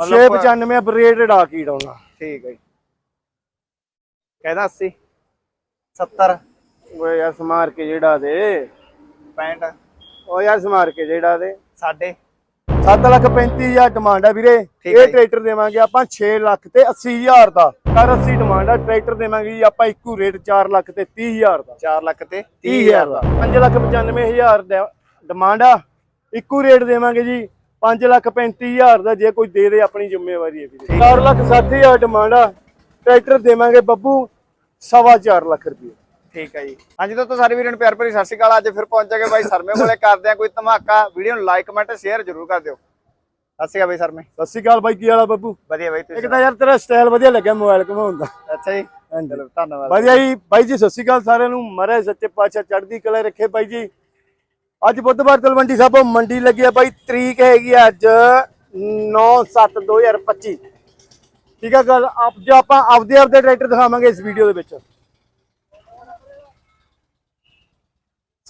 ਮਤਲਬ 695 ਬਰੇਡਡ ਆ ਕੀ ਡਾਉਣਾ ਠੀਕ ਹੈ ਜੀ। ਕਹਿੰਦਾ 80 70 ਓਏ ਯਾਰ ਸਮਾਰ ਕੇ ਜਿਹੜਾ ਦੇ। 65 ਓ ਯਾਰ ਸਮਾਰ ਕੇ ਜਿਹੜਾ ਦੇ। ਸਾਡੇ। 7 ਲੱਖ 35 ਹਜ਼ਾਰ ਡਿਮਾਂਡ ਆ ਵੀਰੇ। ਇਹ। ਟਰੈਕਟਰ ਦੇਵਾਂਗੇ ਆਪਾਂ 6 ਲੱਖ ਤੇ 80 ਹਜ਼ਾਰ ਦਾ। ਕਰ 80 ਡਿਮਾਂਡ ਆ ਟਰੈਕਟਰ ਦੇਵਾਂਗੇ ਜੀ ਆਪਾਂ ਇੱਕੋ ਰੇਟ 4 ਲੱਖ ਤੇ 30 ਹਜ਼ਾਰ ਦਾ। 4 ਲੱਖ ਤੇ 30 ਹਜ਼ਾਰ ਦਾ। 5 ਲੱਖ 95 ਹਜ਼ਾਰ ਦਾ ਡਿਮਾਂਡ ਆ। ਇੱਕੋ ਰੇਟ ਦੇਵਾਂਗੇ ਜੀ। 5 ਲੱਖ 35 ਹਜ਼ਾਰ ਦਾ ਜੇ ਕੋਈ ਦੇ ਦੇ ਆਪਣੀ ਜ਼ਿੰਮੇਵਾਰੀ ਹੈ ਵੀਰੇ। 4 ਲੱਖ 60 ਹਜ਼ਾਰ ਡਿਮਾਂਡ ਆ ਟਰੈਕਟਰ ਦੇਵਾਂਗੇ ਬੱਬੂ ਸਵਾ ਚਾਰ ਲੱਖ ਰੁਪਏ। ਠੀਕ ਹੈ ਜੀ। ਹਾਂਜੀ ਦੋਸਤੋ ਸਾਰੇ ਵੀਰਾਂ ਨੂੰ ਪਿਆਰ ਭਰੀ ਸਤਿ ਸ਼੍ਰੀ ਅਕਾਲ। ਅੱਜ ਫਿਰ ਪਹੁੰਚ ਗਏ ਬਾਈ ਸਰਮੇ ਕੋਲੇ। ਕਰਦੇ ਆ ਕੋਈ ਧਮਾਕਾ। ਵੀਡੀਓ ਨੂੰ ਲਾਈਕ ਕਮੈਂਟ ਸ਼ੇਅਰ ਜ਼ਰੂਰ ਕਰ ਦਿਓ। ਸਤਿ ਸ਼੍ਰੀ ਅਕਾਲ ਬਾਈ ਸਰਮੇ। ਸਤਿ ਸ਼੍ਰੀ ਅਕਾਲ ਬਾਈ ਕੀ ਹਾਲ ਆ ਬੱਬੂ? ਵਧੀਆ ਬਾਈ ਇੱਕ ਤੁਸੀਂ ਤਾਂ ਯਾਰ ਤੇਰਾ ਸਟਾਈਲ ਵਧੀਆ ਲੱਗਿਆ ਮੋਬਾਈਲ ਘਮਾਉਣ ਦਾ। ਅੱਛਾ ਜੀ। ਚਲੋ ਧੰਨਵਾਦ। ਵਧੀਆ ਜੀ। ਬਾਈ ਜੀ ਸਤਿ ਸ਼੍ਰੀ ਅਕਾਲ ਸਾਰਿਆਂ ਨੂੰ। ਮਹਾਰਾਜ ਸੱਚੇ ਪਾਤਸ਼ਾਹ ਚੜ੍ਹਦੀ ਕਲਾ ਰੱਖੇ ਬਾਈ ਜੀ। ਅੱਜ ਬੁੱਧਵਾਰ ਤਲਵੰਡੀ ਸਾਹਿਬੋਂ ਮੰਡੀ ਲੱਗੀ ਆ ਬਾਈ ਤਰੀਕ ਹੈਗੀ ਆ ਅੱਜ 9/7/2025 ਠੀਕ ਆ ਗੱਲ ਆਪ ਜੋ ਆਪਾਂ ਆਪਦੇ ਆਪਦੇ ਟਰੈਕਟਰ ਦਿਖਾਵਾਂਗੇ ਇਸ ਵੀਡੀਓ ਦੇ ਵਿੱਚ।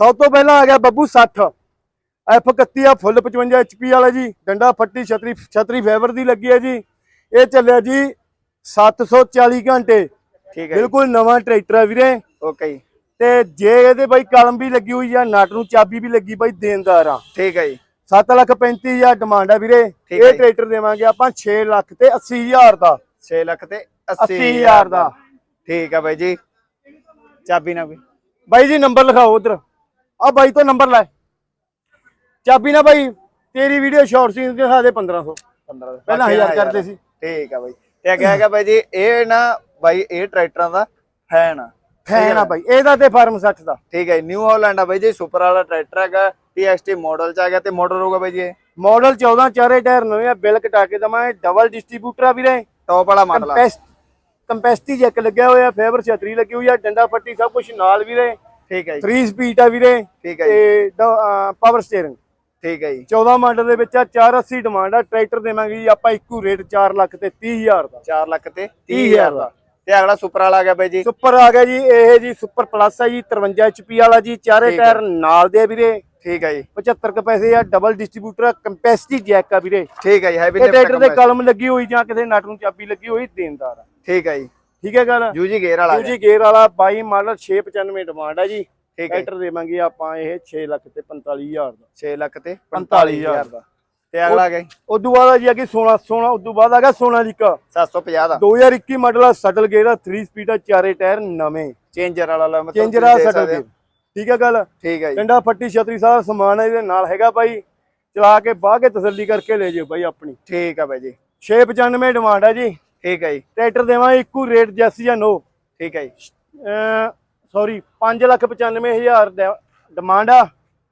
ਸਭ ਤੋਂ ਪਹਿਲਾਂ ਆ ਗਿਆ ਬੱਬੂ 60 F31 ਆ ਫੁੱਲ 55 HP ਵਾਲਾ ਜੀ ਡੰਡਾ ਫੱਟੀ ਛਤਰੀ ਛਤਰੀ ਫਾਈਬਰ ਦੀ ਲੱਗੀ ਹੈ ਜੀ। ਇਹ ਚੱਲਿਆ ਜੀ 740 ਘੰਟੇ। ਠੀਕ ਹੈ ਬਿਲਕੁਲ ਨਵਾਂ ਟਰੈਕਟਰ ਆ ਵੀਰੇ। ਓਕੇ ਜੀ। ਤੇ ਜੇ ਇਹਦੇ ਬਾਈ ਕਲਮ ਵੀ ਲੱਗੀ ਹੋਈ ਆ ਨਟ ਨੂੰ ਚਾਬੀ ਵੀ ਲੱਗੀ ਬਾਈ ਦੇਣਦਾਰ ਆ। ਠੀਕ ਹੈ ਜੀ। 7 ਲੱਖ 35 ਹਜ਼ਾਰ ਡਿਮਾਂਡ ਆ ਵੀਰੇ। ਠੀਕ ਹੈ ਇਹ ਜੀ। ਟਰੈਕਟਰ ਦੇਵਾਂਗੇ ਆਪਾਂ 6 ਲੱਖ ਤੇ 80 ਹਜ਼ਾਰ ਦਾ। 6 ਲੱਖ ਤੇ 80 80 ਹਜ਼ਾਰ ਦਾ। ਠੀਕ ਹੈ ਬਾਈ ਜੀ। ਚਾਬੀ ਨਾ ਕੋਈ। ਬਾਈ ਜੀ ਨੰਬਰ ਲਿਖਾਓ ਉਧਰ। ਆ ਬਾਈ ਤੋਂ ਨੰਬਰ ਲੈ। ਚਾਬੀ ਨਾ ਬਾਈ ਤੇਰੀ ਵੀਡੀਓ ਸ਼ਾਰਟ ਸੀ ਦਿਖਾ ਦੇ 1500 15 ਪਹਿਲਾਂ ਬਾਕੀ 1000 ਕਰਦੇ ਸੀ। ਠੀਕ ਹੈ ਬਾਈ। ਤੇ ਅੱਗੇ ਹੈਗਾ ਬਾਈ ਜੀ ਇਹ ਨਾ ਬਾਈ ਇਹ ਟਰੈਕਟਰਾਂ ਦਾ ਫੈਨ ਆ। ਫੈਨ ਆ ਬਾਈ ਇਹਦਾ ਤੇ ਫਾਰਮ 60 ਦਾ। ਠੀਕ ਹੈ ਨਿਊ ਹਾਲੈਂਡ ਆ ਬਾਈ ਜੀ ਸੁਪਰ ਵਾਲਾ ਟਰੈਕਟਰ ਹੈਗਾ TXT ਮਾਡਲ ਚ ਆ ਗਿਆ ਤੇ ਮਾਡਲ ਹੋਊਗਾ ਬਾਈ ਜੀ ਮਾਡਲ 14 ਚਾਰੇ ਟਾਇਰ ਨਵੇਂ ਆ ਬਿੱਲ ਕਟਾ ਕੇ ਦਵਾਂਗੇ ਡਬਲ ਡਿਸਟ੍ਰੀਬਿਊਟਰ ਆ ਵੀਰੇ। ਟੌਪ ਵਾਲਾ ਮਾਡਲ ਆ। ਕੰਪੈਸਟ ਜੈਕ ਲੱਗਿਆ ਹੋਇਆ ਫਾਈਬਰ ਛਤਰੀ ਲੱਗੀ ਹੋਈ ਆ ਡੰਡਾ ਫੱਟੀ ਸਭ ਕੁਝ ਨਾਲ ਵੀਰੇ। ਠੀਕ ਹੈ ਜੀ। 3 ਸਪੀਡ ਆ ਵੀਰੇ ਠੀਕ ਹੈ ਜੀ। ਤੇ ਪਾਵਰ ਸਟੀਅਰਿੰਗ ਠੀਕ ਹੈ ਜੀ। 14 ਮਾਡਲ ਦੇ ਵਿੱਚ ਆ 480 ਡਿਮਾਂਡ ਆ ਟਰੈਕਟਰ ਦੇਵਾਂਗੇ ਜੀ ਆਪਾਂ ਇੱਕੋ ਰੇਟ 4 ਲੱਖ ਤੇ 30 ਹਜ਼ਾਰ ਦਾ। 4 ਲੱਖ ਤੇ 30 30 ਹਜ਼ਾਰ ਦਾ। ਤੇ ਅਗਲਾ ਸੁਪਰ ਵਾਲਾ ਆ ਗਿਆ ਬਾਈ ਜੀ। ਸੁਪਰ ਆ ਗਿਆ ਜੀ ਇਹ ਜੀ ਸੁਪਰ ਪਲੱਸ ਆ ਜੀ 53 HP ਵਾਲਾ ਜੀ ਚਾਰੇ ਠੀਕ ਹੈ। ਟਾਇਰ ਨਾਲ ਦੇ ਆ ਵੀਰੇ। ਠੀਕ ਹੈ ਜੀ। 75 ਕੁ ਪੈਸੇ ਆ ਡਬਲ ਡਿਸਟ੍ਰੀਬਿਊਟਰ ਆ ਕੰਪੈਸਿਟੀ ਜੈਕ ਆ ਵੀਰੇ। ਠੀਕ ਹੈ ਜੀ ਹੈਵੀ ਇਹ ਟਰੈਕਟਰ ਦੇ ਕਲਮ ਲੱਗੀ ਹੋਈ ਜਾਂ ਕਿਸੇ ਨਟ ਨੂੰ ਚਾਬੀ ਲੱਗੀ ਹੋਈ ਦੇਣਦਾਰ ਆ। ਠੀਕ ਹੈ ਜੀ। ਠੀਕ ਹੈ ਗੱਲ? ਯੂਜੀ ਗੇਅਰ ਵਾਲਾ ਆ ਗਿਆ। ਦੂਜੀ ਗੇਅਰ ਵਾਲਾ 22 ਮਾਡਲ 695 ਡਿਮਾਂਡ ਆ ਜੀ। ਠੀਕ ਹੈ ਟਰੈਕਟਰ ਦੇਵਾਂਗੇ ਆਪਾਂ ਇਹ 6 ਲੱਖ ਤੇ 45000 ਦਾ। 6 ਲੱਖ ਤੇ 45 45000 ਦਾ। ਤੇ ਅਗਲਾ ਆ ਜੀ ਉਦੋਂ ਬਾਅਦ ਆ ਜੀ ਅੱਗੇ 16 16 ਉਦੋਂ ਬਾਅਦ ਆ ਗਿਆ ਸੋਨਾਲੀਕਾ 750 ਦਾ। 2021 ਮਾਡਲ ਆ ਸਟਲ ਗੇਅਰ ਆ 3 ਸਪੀਡ ਆ ਚਾਰੇ ਟਾਇਰ ਨਵੇਂ। ਚੇਂਜਰ ਵਾਲਾ ਲਾ ਮਤਲਬ ਚੇਂਜਰ ਆ ਸਟਲ। ਗੇਅਰ ਠੀਕ ਹੈ ਗੱਲ? ਠੀਕ ਹੈ ਜੀ। ਡੰਡਾ ਫੱਟੀ ਛਤਰੀ ਸਾਰਾ ਸਮਾਨ ਇਹਦੇ ਨਾਲ ਹੈਗਾ ਬਾਈ। ਚਲਾ ਕੇ ਬਾਹ ਕੇ ਤਸੱਲੀ ਕਰਕੇ ਲੈ ਜਿਓ ਬਾਈ ਆਪਣੀ। ਠੀਕ ਹੈ ਬਾਈ ਜੀ। 695 ਡਿਮਾਂਡ ਆ ਜੀ। ਠੀਕ ਹੈ ਜੀ। ਟਰੈਕਟਰ ਦੇਵਾਂਗੇ ਇੱਕੋ ਰੇਟ ਜੈਸ ਜਾਂ ਨੋ। ਠੀਕ ਹੈ ਜੀ। ਸੌਰੀ 595000 ਡਿਮਾਂਡ ਆ।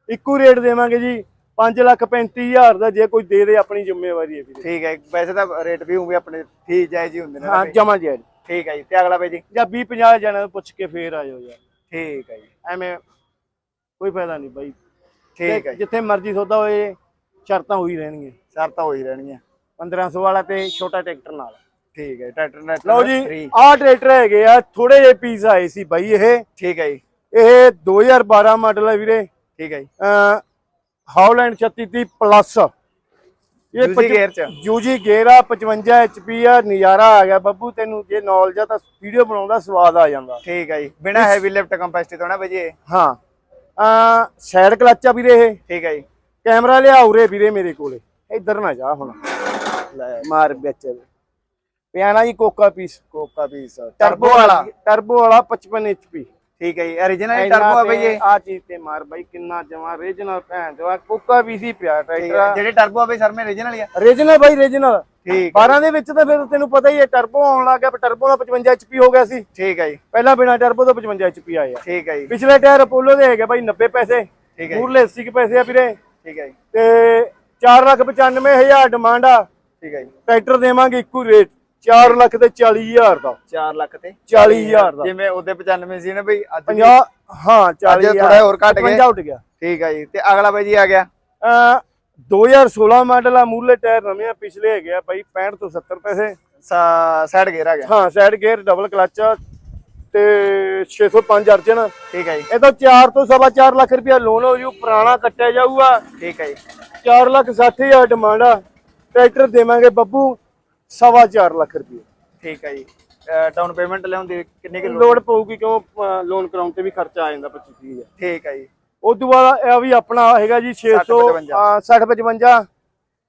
ਇੱਕੋ ਰੇਟ ਦੇਵਾਂਗੇ ਜੀ। 535000 ਦਾ ਜੇ ਕੋਈ ਦੇ ਦੇ ਆਪਣੀ ਜ਼ਿੰਮੇਵਾਰੀ ਹੈ ਵੀਰੇ। ਠੀਕ ਹੈ ਵੈਸੇ ਤਾਂ ਰੇਟ ਵੀ ਹੋਵੇ ਆਪਣੇ ਠੀਕ ਜਾਇਜ਼ ਹੀ ਹੁੰਦੇ ਨੇ ਹਾਂ। ਜਮਾ ਜੀ ਠੀਕ ਹੈ ਜੀ। ਤੇ ਅਗਲਾ ਬਾਈ ਜੀ? ਜਾਂ 20 50 ਜਣਾਂ ਨੂੰ ਪੁੱਛ ਕੇ ਫੇਰ ਆ ਜਾਓ ਯਾਰ। ਠੀਕ ਹੈ ਜੀ। ਐਵੇਂ ਕੋਈ ਫਾਇਦਾ ਨਹੀਂ ਬਾਈ। ਠੀਕ ਹੈ ਜਿੱਥੇ ਮਰਜ਼ੀ ਸੌਦਾ ਹੋਏ ਸ਼ਰਤਾਂ ਹੋਈ ਰਹਿਣਗੀਆਂ। ਸ਼ਰਤਾਂ ਹੋਈ ਰਹਿਣਗੀਆਂ। 1500 ਵਾਲਾ ਤੇ ਛੋਟਾ ਟਰੈਕਟਰ ਨਾਲ। ਠੀਕ ਹੈ ਟਰੈਕਟਰ ਨੈਟ ਲਓ ਜੀ ਆਹ ਟਰੈਕਟਰ ਹੈਗੇ ਆ ਥੋੜੇ ਜਿਹੇ ਪੀਸ ਆਏ ਸੀ ਬਾਈ ਇਹ। ਠੀਕ ਹੈ ਜੀ। ਇਹ 2012 ਮਾਡਲ ਹੈ ਵੀਰੇ। ਠੀਕ ਹੈ ਜੀ। Holland 3630 plus. ਇਹ ਦੂਜੀ ਗੇਅਰ ਚ। ਯੂਜੀ ਗੇਅਰ ਆ 55 HP ਆ ਨਜ਼ਾਰਾ ਆ ਗਿਆ ਬੱਬੂ ਤੈਨੂੰ ਜੇ ਨੌਲੇਜ ਆ ਤਾਂ ਵੀਡੀਓ ਬਣਾਉਂਦਾ ਸਵਾਦ ਆ ਜਾਂਦਾ। ਠੀਕ ਹੈ ਜੀ। ਬਿਨਾ ਹੈਵੀ ਲਿਫਟ ਕੰਪੈਸਿਟੀ ਤੋਂ ਨਾ ਬਾਈ ਜੀ ਇਹ। ਹਾਂ। ਆ ਸਾਈਡ ਕਲਚ ਆ ਵੀਰੇ ਇਹ। ਠੀਕ ਹੈ ਜੀ। ਕੈਮਰਾ ਲਿਆ ਉਰੇ ਵੀਰੇ ਮੇਰੇ ਕੋਲੇ। ਇੱਧਰ ਨਾ ਜਾ ਹੁਣ। ਲੈ ਮਾਰ ਵਿੱਚ। ਪਿਆਣਾ ਜੀ ਕੋਕਾ ਪੀਸ। ਕੋਕਾ ਪੀਸ। ਟਰਬੋ ਵਾਲਾ। ਟਰਬੋ ਵਾਲਾ 55 HP ਠੀਕ ਹੈ ਜੀ origignal ਟਰਬੋ ਆ ਬਾਈ ਇਹ। ਆ ਚੀਜ਼ ਤੇ ਮਾਰ ਬਾਈ ਕਿੰਨਾ ਜਮਾ ਰੀਜਨਲ ਭੈਣ ਜਵਾ ਕੋਕਾ ਪੀਸ ਹੀ ਪਿਆ। ਟਰੈਕਟਰ ਜਿਹੜੇ ਟਰਬੋ ਆ ਬਾਈ ਸਰ ਮੇ origignal ਹੀ ਆ। ਰੀਜਨਲ ਬਾਈ ਰੀਜਨਲ ਠੀਕ। 12 ਦੇ ਵਿੱਚ ਤਾਂ ਫਿਰ ਤੈਨੂੰ ਪਤਾ ਹੀ ਹੈ ਟਰਬੋ ਆਉਣ ਲੱਗ ਗਿਆ ਟਰਬੋ ਦਾ 55 HP ਹੋ ਗਿਆ ਸੀ। ਠੀਕ ਹੈ ਜੀ। ਪਹਿਲਾਂ ਬਿਨਾ ਟਰਬੋ ਤੋਂ 55 HP ਆਏ ਆ। ਠੀਕ ਹੈ ਜੀ। ਪਿਛਲੇ ਟਾਇਰ ਅਪੋਲੋ ਦੇ ਹੈਗੇ ਬਾਈ 90 ਪੈਸੇ। ਠੀਕ ਹੈ ਜੀ, ਮੂਰਲੇ 80 ਕੁ ਪੈਸੇ ਆ ਵੀਰੇ। ਠੀਕ ਹੈ ਜੀ। ਤੇ 4 ਲੱਖ 95 ਹਜ਼ਾਰ ਡਿਮਾਂਡ ਆ। ਠੀਕ ਹੈ ਜੀ। ਟਰੈਕਟਰ ਦੇਵਾਂਗੇ ਇੱਕੋ ਰੇਟ 4 ਲੱਖ ਤੇ 40 ਹਜ਼ਾਰ ਦਾ। 4 ਲੱਖ ਤੇ? 40 ਹਜ਼ਾਰ ਦਾ। ਜਿਵੇਂ ਉਹਦੇ 95 ਸੀ ਨਾ ਬਈ ਅੱਜ ਵੀ- 50 ਹਾਂ 40 ਅੱਜ ਥੋੜਾ ਹੋਰ ਘਟ ਗਿਆ। 50 ਉੱਟ ਗਿਆ। ਠੀਕ ਹੈ ਜੀ ਤੇ ਅਗਲਾ ਬਾਈ ਜੀ ਆ ਗਿਆ। ਅ 2016 ਮਾਡਲ ਆ ਮੂਰਲੇ ਟਾਇਰ ਨਵੇਂ ਆ ਪਿਛਲੇ ਹੈਗੇ ਆ ਬਾਈ 65 ਤੋਂ 70 ਪੈਸੇ। ਸਾਈਡ ਗੇਅਰ ਆ ਗਿਆ। ਹਾਂ ਸਾਈਡ ਗੇਅਰ ਡਬਲ ਕਲਚ ਆ ਤੇ 605 ਅਰਜਨ ਠੀਕ ਹੈ ਜੀ। ਇਹ ਤਾਂ 4 ਤੋਂ ਸਵਾ 4 ਲੱਖ ਰੁਪਇਆ ਲੋਨ ਹੋ ਜੂ ਪੁਰਾਣਾ ਕੱਟਿਆ ਜਾਊਗਾ। ਠੀਕ ਹੈ ਜੀ। 4 ਲੱਖ 60 ਹਜ਼ਾਰ ਡਿਮਾਂਡ ਆ। ਟਰੈਕਟਰ ਦੇਵਾਂਗੇ ਬੱਬੂ। ਸਵਾ ਚਾਰ ਲੱਖ ਰੁਪਏ। ਠੀਕ ਹੈ ਜੀ। ਡਾਊਨ ਪੇਮੈਂਟ ਲਿਆਉਂਦੀ ਕਿੰਨੀ ਕਿ ਲੋਡ ਪਊਗੀ ਕਿਉਂ ਲੋਨ ਕਰਾਉਣ ਤੇ ਵੀ ਖਰਚਾ ਆ ਜਾਂਦਾ 25 30 ਹਜ਼ਾਰ। ਠੀਕ ਹੈ ਜੀ। ਉਸ ਤੋਂ ਬਾਅਦ ਇਹ ਵੀ ਆਪਣਾ ਹੈਗਾ ਜੀ 600 60 55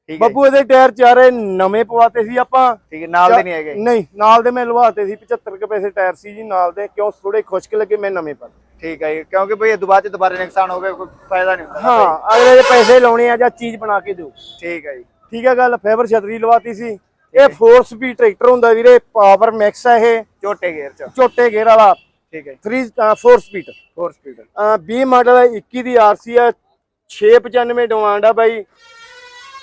ਠੀਕ ਹੈ ਬੱਬੂ ਇਹਦੇ ਟਾਇਰ ਚਾਰੇ ਨਵੇਂ ਪਵਾਤੇ ਸੀ ਆਪਾਂ। ਠੀਕ ਹੈ ਨਾਲ ਦੇ ਨਹੀਂ ਹੈਗੇ। ਨਹੀਂ ਨਾਲ ਦੇ ਮੈਂ ਲਵਾਤੇ ਸੀ 75 ਕੁ ਪੈਸੇ ਟਾਇਰ ਸੀ ਜੀ ਨਾਲ ਦੇ। ਕਿਉਂ ਥੋੜੇ ਖੁਸ਼ਕ ਲੱਗੇ ਮੈਂ ਨਵੇਂ ਪਾ ਠੀਕ ਹੈ ਜੀ ਕਿਉਂਕਿ ਬਈ ਇਹ ਚ ਦੁਬਾਰਾ ਨੁਕਸਾਨ ਹੋਵੇ ਕੋਈ ਫਾਇਦਾ ਨਹੀਂ ਹੁੰਦਾ ਹਾਂ ਅਗਲੇ ਦੇ ਪੈਸੇ ਲਾਉਣੇ ਆ ਜਾਂ ਚੀਜ਼ ਬਣਾ ਕੇ ਦਿਓ। ਠੀਕ ਹੈ ਜੀ। ਠੀਕ ਹੈ ਗੱਲ ਫਾਈਬਰ ਛਤਰੀ ਲਵਾਤੀ ਸੀ। ਇਹ 4 ਸਪੀਡ ਟਰੈਕਟਰ ਹੁੰਦਾ ਵੀਰੇ ਪਾਵਰ ਮੈਕਸ ਹੈ ਇਹ। ਝੋਟੇ ਗੇਅਰ ਚ। ਝੋਟੇ ਗੇਅਰ ਵਾਲਾ। ਠੀਕ ਹੈ 3 4 ਸਪੀਡ 4 ਸਪੀਡ 20 ਮਾਡਲ ਹੈ 21 ਦੀ ਆਰਸੀ ਹੈ 695 ਡਿਮਾਂਡ ਆ ਬਾਈ।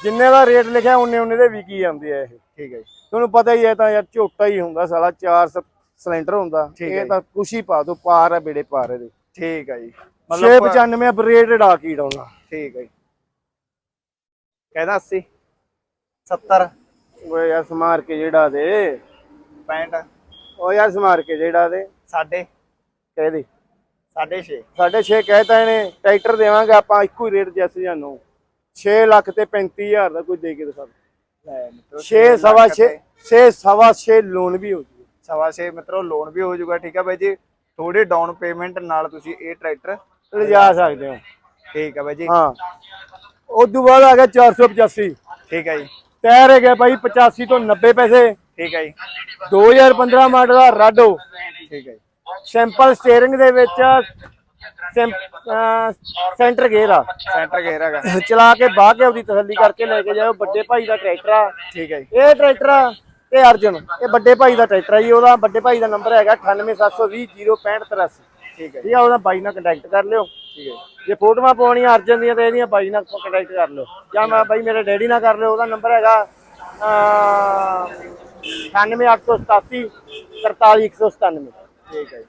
ਜਿੰਨੇ ਦਾ ਰੇਟ ਲਿਖਿਆ ਉਹਨੇ ਉਹਨੇ ਦੇ ਵਿਕੀ ਜਾਂਦੇ ਆ ਇਹ। ਠੀਕ ਹੈ ਤੁਹਾਨੂੰ ਪਤਾ ਹੀ ਹੈ ਤਾਂ ਯਾਰ ਝੋਟਾ ਹੀ ਹੁੰਦਾ ਸਾਲਾ 4 ਸਿਲੰਡਰ ਹੁੰਦਾ। ਇਹ ਤਾਂ ਕੁਛ ਹੀ ਪਾ ਦੋ ਪਾਰ ਹੈ ਬੇੜੇ ਪਾਰ ਇਹਦੇ। ਠੀਕ ਹੈ ਜੀ। 695 ਬਰੇਡ ਡਾ ਕੀ ਡਾਉਣਾ। ਠੀਕ ਹੈ ਜੀ। ਕਹਿੰਦਾ 80 70 ਓਏ ਯਾਰ ਸਮਾਰ ਕੇ ਜਿਹੜਾ ਦੇ। 65 ਓ ਯਾਰ ਸਮਾਰ ਕੇ ਜਿਹੜਾ ਦੇ। ਸਾਡੇ। ਕਹਿ ਦੇ। 6.5 ਸਾਡੇ 6 ਕਹਿਤਾ ਇਹਨੇ ਟਰੈਕਟਰ ਦੇਵਾਂਗੇ ਆਪਾਂ ਇੱਕੋ ਹੀ ਰੇਟ ਜੈਸੇ ਜਾਨੋ 6 ਲੱਖ ਤੇ 35000 ਦਾ ਕੋਈ ਦੇ ਕੇ ਦਿਖਾ ਲੈ ਮਿੱਤਰੋ 6 ਸਵਾ 6 6 ਸਵਾ 6 ਲੋਨ ਵੀ ਹੋ ਜੂਗਾ। ਸਵਾ 6 ਮਿੱਤਰੋ ਲੋਨ ਵੀ ਹੋ ਜਾਊਗਾ ਠੀਕ ਹੈ ਬਾਈ ਜੀ? ਥੋੜੀ ਡਾਊਨ ਪੇਮੈਂਟ ਨਾਲ ਤੁਸੀਂ ਇਹ ਟਰੈਕਟਰ ਲਿਜਾ ਸਕਦੇ ਹੋ। ਠੀਕ ਹੈ ਬਾਈ ਜੀ। ਹਾਂ। ਉਸ ਤੋਂ ਬਾਅਦ ਆ ਗਿਆ 485 ਠੀਕ ਹੈ ਜੀ। ਟਾਇਰ ਹੈਗੇ ਬਾਈ 85 ਤੋਂ 90 ਪੈਸੇ। ਠੀਕ ਹੈ ਜੀ। 2015 ਮਾਡਲ ਦਾ ਰਾਡੋ ਠੀਕ ਹੈ ਜੀ। ਸਿੰਪਲ ਸਟੀਅਰਿੰਗ ਦੇ ਵਿੱਚ ਸੈਂਟਰ ਗੇਅਰ ਆ। ਸੈਂਟਰ ਗੇਅਰ ਹੈਗਾ। ਚਲਾ ਕੇ ਬਾਹ ਕੇ ਉਹਦੀ ਤਸੱਲੀ ਕਰਕੇ ਲੈ ਕੇ ਜਾਓ ਵੱਡੇ ਭਾਈ ਦਾ ਟਰੈਕਟਰ ਆ। ਠੀਕ ਹੈ ਜੀ। ਇਹ ਟਰੈਕਟਰ ਆ ਤੇ ਅਰਜਨ। ਇਹ ਵੱਡੇ ਭਾਈ ਦਾ ਟਰੈਕਟਰ ਆ ਜੀ। ਉਹਦਾ ਵੱਡੇ ਭਾਈ ਦਾ ਨੰਬਰ ਹੈਗਾ 9872065083 ਠੀਕ ਹੈ ਠੀਕ ਆ ਉਹਦਾ ਬਾਈ ਨਾਲ ਕੰਟੈਕਟ ਕਰ ਲਿਓ। ਠੀਕ ਹੈ ਜੀ। ਫੋਟੋਆਂ ਪਾਉਣੀਆਂ ਅਰਜਨ ਦੀਆਂ ਤੇ ਇਹਦੀਆਂ ਬਾਈ ਨਾਲ ਕੰਟੈਕਟ ਕਰ ਲਿਓ। ਜਾਂ ਮੈਂ ਬਾਈ ਮੇਰੇ ਡੈਡੀ ਨਾਲ ਕਰ ਲਿਓ ਉਹਦਾ ਨੰਬਰ ਹੈਗਾ ਅਹ 98887 43197 ਠੀਕ ਹੈ ਜੀ।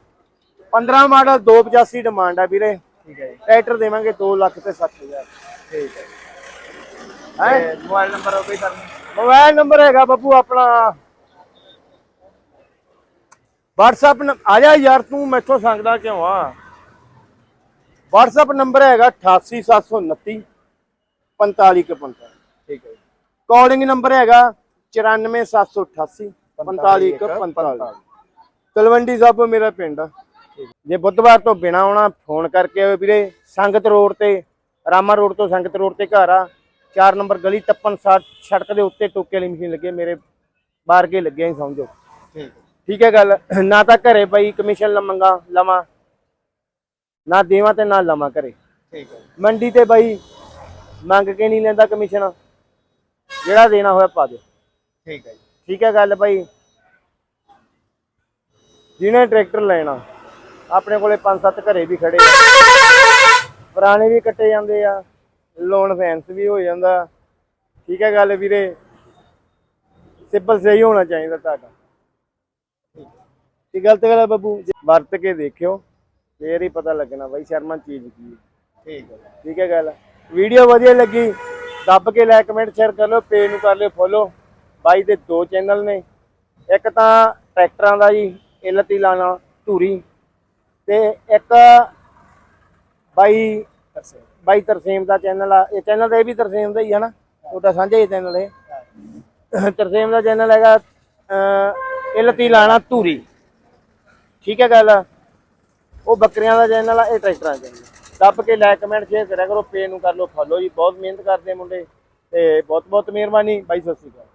15 ਮਾਡਲ 285 ਡਿਮਾਂਡ ਆ ਵੀਰੇ। ਠੀਕ ਹੈ ਜੀ। ਟਰੈਕਟਰ ਦੇਵਾਂਗੇ 2 ਲੱਖ ਤੇ 60000 ਠੀਕ ਹੈ। ਹੈ? ਮੋਬਾਈਲ ਨੰਬਰ ਹੋ ਕੋਈ ਸਰ ਮੋਬਾਈਲ ਨੰਬਰ ਹੈਗਾ ਬੱਬੂ ਆਪਣਾ WhatsApp ਆ ਜਾ ਯਾਰ ਤੂੰ ਮੈਥੋਂ ਸੰਗਦਾ ਕਿਉਂ ਆ? WhatsApp ਨੰਬਰ ਹੈਗਾ 88729 4545 ਠੀਕ ਹੈ ਕਾਲਿੰਗ ਨੰਬਰ ਹੈਗਾ 94788 4545 ਤਲਵੰਡੀ ਸਾਬੋ ਮੇਰਾ ਪਿੰਡ ਆ। ਜੇ ਬੁੱਧਵਾਰ ਤੋਂ ਬਿਨਾ ਆਉਣਾ ਫੋਨ ਕਰਕੇ ਆਓ ਵੀਰੇ। ਸੰਗਤ ਰੋਡ ਤੇ ਰਾਮਾ ਰੋਡ ਤੋਂ ਸੰਗਤ ਰੋਡ ਤੇ ਘਰ ਆ। 4 ਨੰਬਰ ਗਲੀ ਟੱਪਣ ਸਾਰ ਸੜਕ ਦੇ ਉੱਤੇ ਟੋਕੇ ਵਾਲੀ ਮਸ਼ੀਨ ਲੱਗੀ ਮੇਰੇ ਬਾਹਰ ਕੇ ਲੱਗਿਆ ਹੀ ਸਮਝੋ। ਠੀਕ ਠੀਕ ਹੈ ਗੱਲ। ਨਾ ਤਾਂ ਘਰੇ ਪਈ ਕਮਿਸ਼ਨ ਲਵਾਂਗਾ ਲਵਾਂ। ਨਾ ਦੇਵਾਂ ਤੇ ਨਾ ਲਵਾਂ ਘਰੇ। ਠੀਕ ਹੈ। ਮੰਡੀ ਤੇ ਬਾਈ ਮੰਗ ਕੇ ਨਹੀਂ ਲੈਂਦਾ ਕਮਿਸ਼ਨ ਜਿਹੜਾ ਦੇਣਾ ਹੋਇਆ ਪਾ ਦਿਓ। ਠੀਕ ਹੈ ਜੀ। ਠੀਕ ਹੈ ਗੱਲ ਭਾਈ ਜਿਹਨੇ ਟਰੈਕਟਰ ਲੈਣਾ ਆਪਣੇ ਕੋਲੇ ਪੰਜ ਸੱਤ ਘਰੇ ਵੀ ਖੜੇ ਪੁਰਾਣੇ ਵੀ ਕੱਟੇ ਜਾਂਦੇ ਆ। ਲੋਨ ਫੈਂਸ ਵੀ ਹੋ ਜਾਂਦਾ। ਠੀਕ ਹੈ ਗੱਲ ਵੀਰੇ। ਸਿੰਪਲ ਸਹੀ ਹੋਣਾ ਚਾਹੀਦਾ ਤੁਹਾਡਾ। ਇਹ ਗਲਤ ਗੱਲ ਹੈ ਬੱਬੂ। ਜੇ ਵਰਤ ਕੇ ਦੇਖਿਓ ਫੇਰ ਹੀ ਪਤਾ ਲੱਗਣਾ ਬਾਈ ਸ਼ਰਮਾ ਚੀਜ਼ ਕੀ ਹੈ। ਠੀਕ ਹੈ। ਠੀਕ ਹੈ ਗੱਲ। ਵੀਡੀਓ ਵਧੀਆ ਲੱਗੀ ਦੱਬ ਕੇ ਲਾਈਕ ਕਮੈਂਟ ਸ਼ੇਅਰ ਕਰ ਲਓ ਪੇਜ ਨੂੰ ਕਰ ਲਿਓ ਫੋਲੋ ਬਾਈ ਦੇ ਦੋ ਚੈਨਲ ਨੇ। ਇੱਕ ਤਾਂ ਟਰੈਕਟਰਾਂ ਦਾ ਜੀ ਇਲਤੀ ਲਾਣਾ ਧੂਰੀ। ਤੇ ਇੱਕ ਬਾਈ ਬਾਈ ਤਰਸੇਮ ਦਾ ਚੈਨਲ ਆ। ਇਹ ਚੈਨਲ ਤਾਂ ਇਹ ਵੀ ਤਰਸੇਮ ਦਾ ਹੀ ਹੈ। ਨਾ ਤੁਹਾਡਾ ਸਾਂਝਾ ਹੀ ਚੈਨਲ ਹੈ। ਤਰਸੇਮ ਦਾ ਚੈਨਲ ਹੈਗਾ ਇਲਤੀ ਲਾਣਾ ਧੂਰੀ। ਠੀਕ ਹੈ ਗੱਲ? ਉਹ ਬੱਕਰੀਆਂ ਦਾ ਚੈਨਲ ਆ ਇਹ ਟਰੈਕਟਰਾਂ ਦਾ ਚੈਨਲ ਦੱਬ ਕੇ ਲਾਈਕ ਕਮੈਂਟ ਸ਼ੇਅਰ ਕਰਿਆ ਕਰੋ ਪੇ ਨੂੰ ਕਰ ਲਓ ਫੋਲੋ ਜੀ। ਬਹੁਤ ਮਿਹਨਤ ਕਰਦੇ ਮੁੰਡੇ ਤੇ ਬਹੁਤ ਬਹੁਤ ਮਿਹਰਬਾਨੀ। ਬਾਈ, ਸਤਿ ਸ਼੍ਰੀ ਅਕਾਲ।